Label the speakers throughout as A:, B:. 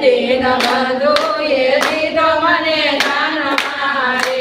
A: દીન બંધુએ દીધો મને દાન મારે.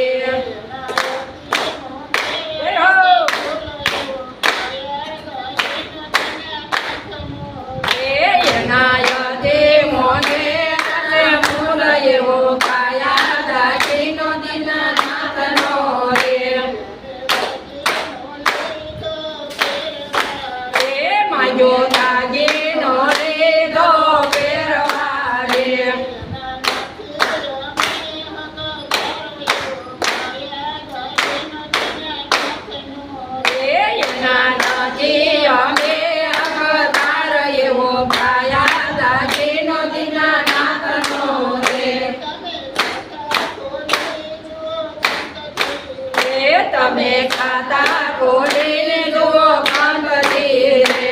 A: તમે ખાતા ખોલીને જુઓ કાંગરી રે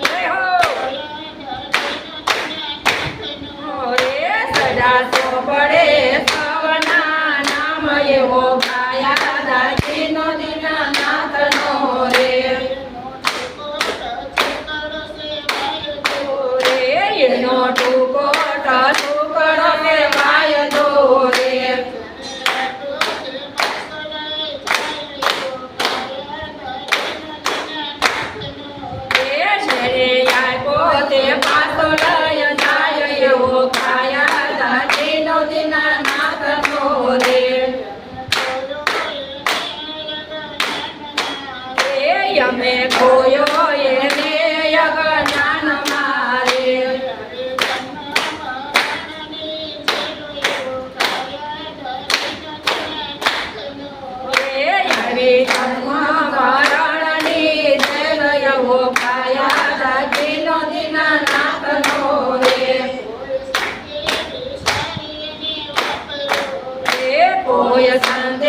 A: જય હો! ઓરે સદા સોપડે સવના નામ એવો ગાયા દાસીનો દીનનાથનો રે ઓરે એનો ટૂંકો ટૂકડો અમે ખોયો એને અજ્ઞાન મારે. આવી જન્મ મરણની જેલ એવો કાયા દાસીનો દીનનાથનો રે. કોઈ સંતે